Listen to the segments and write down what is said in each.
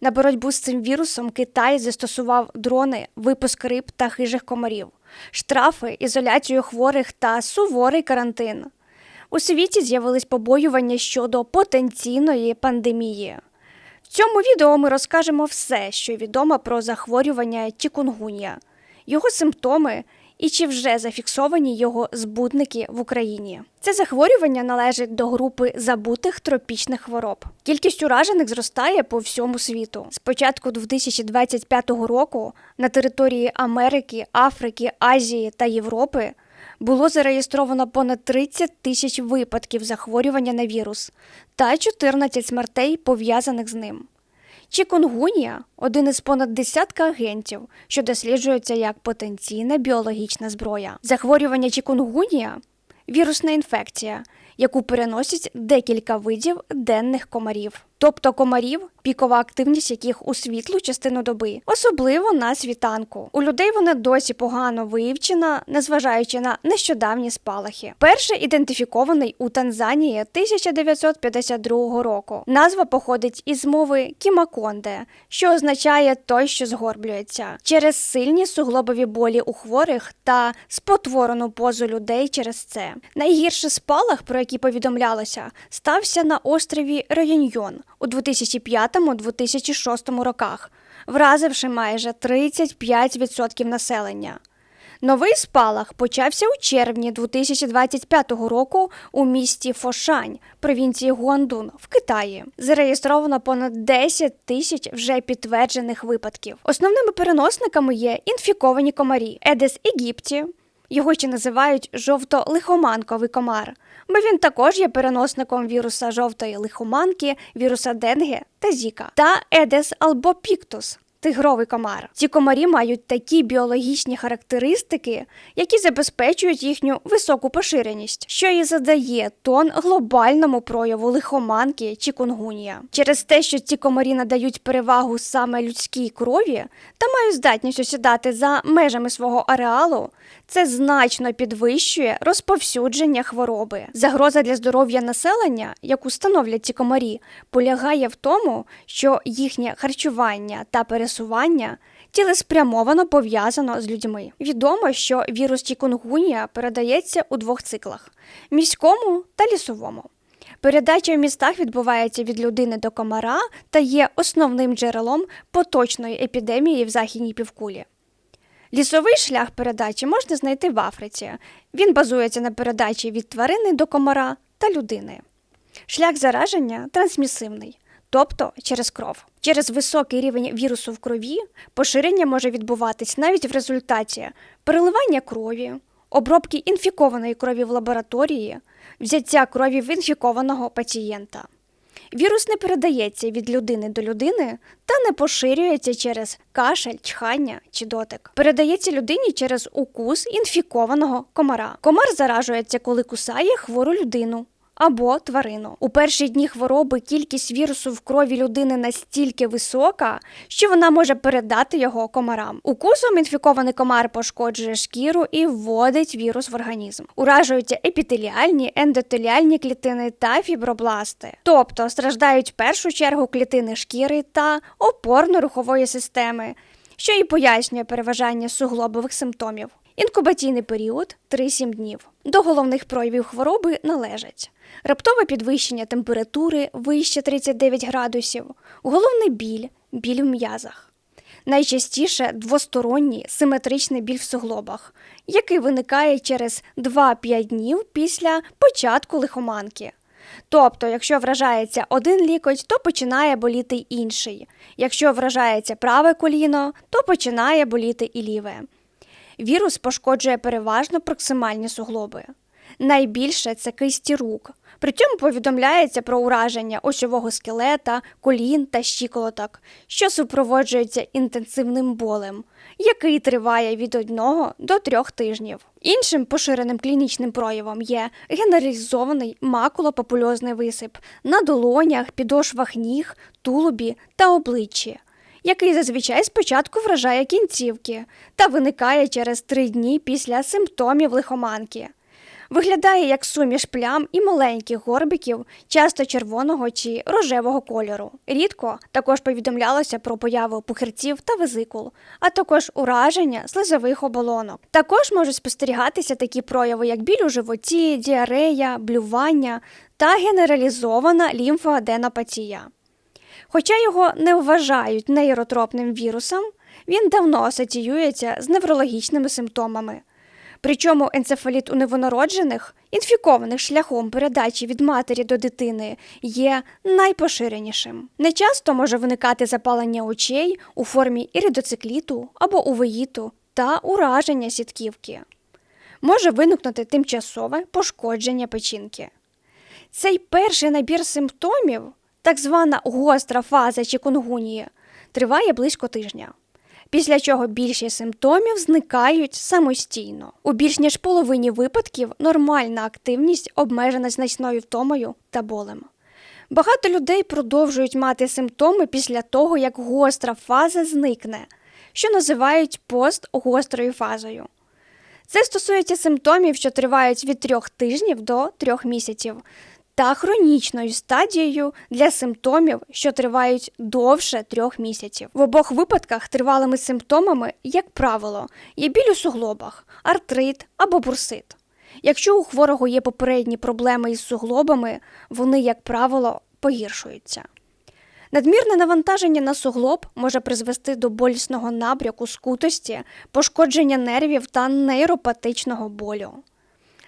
На боротьбу з цим вірусом Китай застосував дрони, випуск риб та хижих комарів, штрафи, ізоляцію хворих та суворий карантин. У світі з'явились побоювання щодо потенційної пандемії. В цьому відео ми розкажемо все, що відомо про захворювання чікунгун'я, його симптоми і чи вже зафіксовані його збудники в Україні. Це захворювання належить до групи забутих тропічних хвороб. Кількість уражених зростає по всьому світу. З початку 2025 року на території Америки, Африки, Азії та Європи було зареєстровано понад 30 тисяч випадків захворювання на вірус та 14 смертей пов'язаних з ним. Чікунгунія – один із понад десятка агентів, що досліджуються як потенційна біологічна зброя. Захворювання чікунгунія – вірусна інфекція, яку переносять декілька видів денних комарів, тобто комарів, пікова активність яких у світлу частину доби, особливо на світанку. У людей вона досі погано вивчена, незважаючи на нещодавні спалахи. Перший ідентифікований у Танзанії 1952 року. Назва походить із мови кімаконде, що означає той, що згорблюється, через сильні суглобові болі у хворих та спотворену позу людей через це. Найгірший спалах, про який повідомлялося, стався на острові Районьйон у 2005-2006 роках, вразивши майже 35% населення. Новий спалах почався у червні 2025 року у місті Фошань, провінції Гуандун в Китаї. Зареєстровано понад 10 тисяч вже підтверджених випадків. Основними переносниками є інфіковані комарі Едес егіпті. Його ще називають жовто-лихоманковий комар, бо він також є переносником віруса жовтої лихоманки, віруса Денге та Зіка, та Едес албопіктус. Тигровий комар. Ці комарі мають такі біологічні характеристики, які забезпечують їхню високу поширеність, що і задає тон глобальному прояву лихоманки чи кунгунія. Через те, що ці комарі надають перевагу саме людській крові та мають здатність осідати за межами свого ареалу, це значно підвищує розповсюдження хвороби. Загроза для здоров'я населення, яку становлять ці комарі, полягає в тому, що їхнє харчування та пересування цілеспрямовано пов'язано з людьми. Відомо, що вірус чікунгунія передається у двох циклах міському та лісовому. Передача в містах відбувається від людини до комара та є основним джерелом поточної епідемії в західній півкулі. Лісовий шлях передачі можна знайти в Африці. Він базується на передачі від тварини до комара та людини. Шлях зараження трансмісивний, тобто через кров. Через високий рівень вірусу в крові поширення може відбуватись навіть в результаті переливання крові, обробки інфікованої крові в лабораторії, взяття крові в інфікованого пацієнта. Вірус не передається від людини до людини та не поширюється через кашель, чхання чи дотик. Передається людині через укус інфікованого комара. Комар заражується, коли кусає хвору людину. Або тварину у перші дні хвороби кількість вірусу в крові людини настільки висока, що вона може передати його комарам. Укусом інфікований комар пошкоджує шкіру і вводить вірус в організм. Уражуються епітеліальні, ендотеліальні клітини та фібробласти, тобто страждають в першу чергу клітини шкіри та опорно-рухової системи, що і пояснює переважання суглобових симптомів. Інкубаційний період 3-7 днів. До головних проявів хвороби належать раптове підвищення температури вище 39 градусів, головний біль, біль в м'язах. Найчастіше двосторонній симетричний біль в суглобах, який виникає через 2-5 днів після початку лихоманки. Тобто, якщо вражається один лікоть, то починає боліти інший. Якщо вражається праве коліно, то починає боліти і ліве. Вірус пошкоджує переважно проксимальні суглоби. Найбільше це кисті рук. При цьому повідомляється про ураження осьового скелета, колін та щиколоток, що супроводжується інтенсивним болем, який триває від 1 до 3 тижнів. Іншим поширеним клінічним проявом є генералізований макулопапульозний висип на долонях, підошвах ніг, тулубі та обличчі який зазвичай спочатку вражає кінцівки та виникає через три дні після симптомів лихоманки. Виглядає як суміш плям і маленьких горбиків, часто червоного чи рожевого кольору. Рідко також повідомлялося про появу пухирців та везикул, а також ураження слизових оболонок. Також можуть спостерігатися такі прояви, як біль у животі, діарея, блювання та генералізована лімфоаденопатія. Хоча його не вважають нейротропним вірусом, він давно асоціюється з неврологічними симптомами. Причому енцефаліт у новонароджених, інфікованих шляхом передачі від матері до дитини, є найпоширенішим. Нечасто може виникати запалення очей у формі іридоцикліту або увеїту та ураження сітківки. Може виникнути тимчасове пошкодження печінки. Цей перший набір симптомів, так звана гостра фаза чікунгунії, триває близько тижня після чого більшість симптомів зникають самостійно. У більш ніж половині випадків нормальна активність обмежена значною втомою та болем. Багато людей продовжують мати симптоми після того, як гостра фаза зникне, що називають постгострою фазою. Це стосується симптомів, що тривають від трьох тижнів до трьох місяців, та хронічною стадією для симптомів, що тривають довше трьох місяців. В обох випадках тривалими симптомами, як правило, є біль у суглобах, артрит або бурсит. Якщо у хворого є попередні проблеми із суглобами, вони, як правило, погіршуються. Надмірне навантаження на суглоб може призвести до болісного набряку скутості, пошкодження нервів та нейропатичного болю.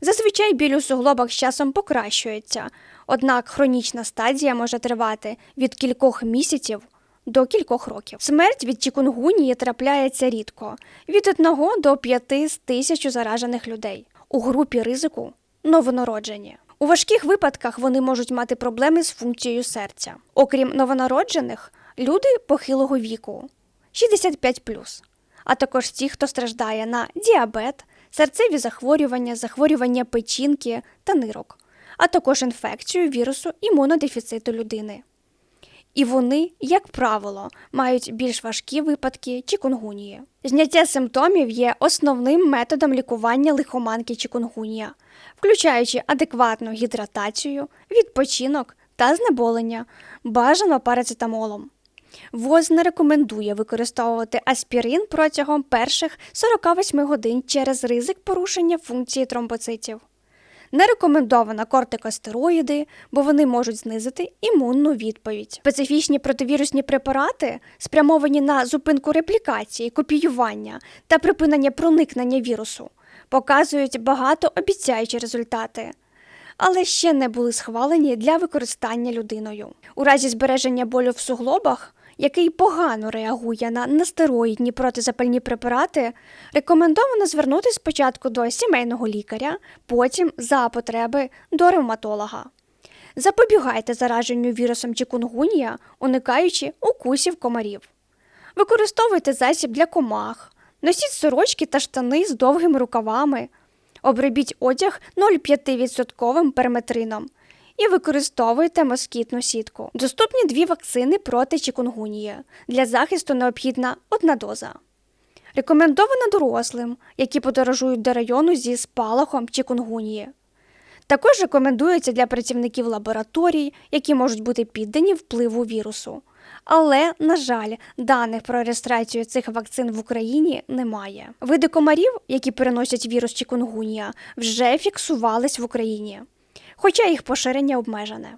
Зазвичай біль у суглобах з часом покращується, однак хронічна стадія може тривати від кількох місяців до кількох років. Смерть від чікунгунії трапляється рідко від 1 до 5 з тисячу заражених людей. У групі ризику новонароджені. У важких випадках вони можуть мати проблеми з функцією серця. Окрім новонароджених, люди похилого віку 65+, а також ті, хто страждає на діабет, серцеві захворювання, захворювання печінки та нирок, а також інфекцію вірусу імунодефіциту людини. І вони, як правило, мають більш важкі випадки чікунгунії. Зняття симптомів є основним методом лікування лихоманки чікунгунія, включаючи адекватну гідратацію, відпочинок та знеболення, бажано парацетамолом. ВОЗ не рекомендує використовувати аспірин протягом перших 48 годин через ризик порушення функції тромбоцитів. Не рекомендовано кортикостероїди, бо вони можуть знизити імунну відповідь. Специфічні противірусні препарати, спрямовані на зупинку реплікації, копіювання та припинення проникнення вірусу, показують багатообіцяючі результати. Але ще не були схвалені для використання людиною. У разі збереження болю в суглобах який погано реагує на нестероїдні протизапальні препарати, рекомендовано звернутися спочатку до сімейного лікаря, потім за потреби до ревматолога. Запобігайте зараженню вірусом чікунгунія, уникаючи укусів комарів. Використовуйте засіб для комах, носіть сорочки та штани з довгими рукавами, обробіть одяг 0,5% перметрином і використовуйте москітну сітку. Доступні дві вакцини проти чікунгунії. Для захисту необхідна одна доза. Рекомендована дорослим, які подорожують до району зі спалахом чікунгунії. Також рекомендується для працівників лабораторій, які можуть бути піддані впливу вірусу. Але, на жаль, даних про реєстрацію цих вакцин в Україні немає. Види комарів, які переносять вірус чікунгунія, вже фіксувались в Україні хоча їх поширення обмежене.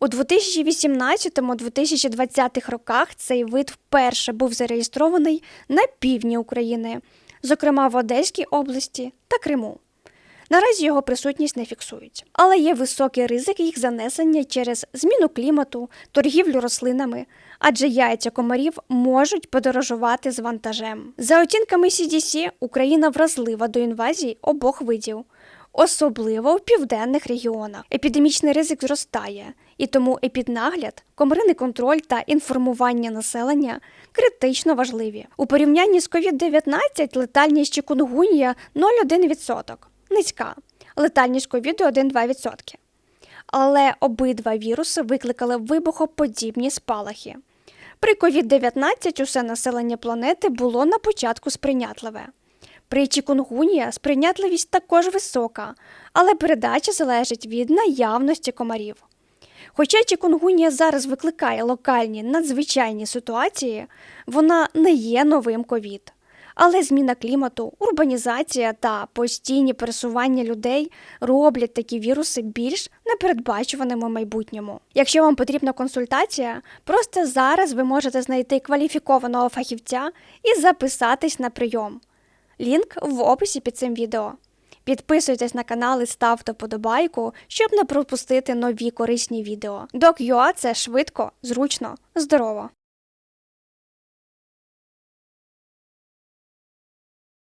У 2018-2020 роках цей вид вперше був зареєстрований на півдні України, зокрема в Одеській області та Криму. Наразі його присутність не фіксують, але є високий ризик їх занесення через зміну клімату, торгівлю рослинами, адже яйця комарів можуть подорожувати з вантажем. За оцінками CDC, Україна вразлива до інвазії обох видів особливо в південних регіонах. Епідемічний ризик зростає, і тому епіднагляд, комариний контроль та інформування населення критично важливі. У порівнянні з COVID-19 летальність чикунгунія 0,1%. Низька. Летальність ковіду 1-2%. Але обидва віруси викликали вибухоподібні спалахи. При COVID-19 усе населення планети було на початку сприйнятливе. При чікунгунія сприйнятливість також висока, але передача залежить від наявності комарів. Хоча чікунгунія зараз викликає локальні надзвичайні ситуації, вона не є новим ковід. Але зміна клімату, урбанізація та постійні пересування людей роблять такі віруси більш непередбачуваними в майбутньому. Якщо вам потрібна консультація, просто зараз ви можете знайти кваліфікованого фахівця і записатись на прийом. Лінк в описі під цим відео. Підписуйтесь на канал і ставте вподобайку, щоб не пропустити нові корисні відео. Док.ua – це швидко, зручно, здорово.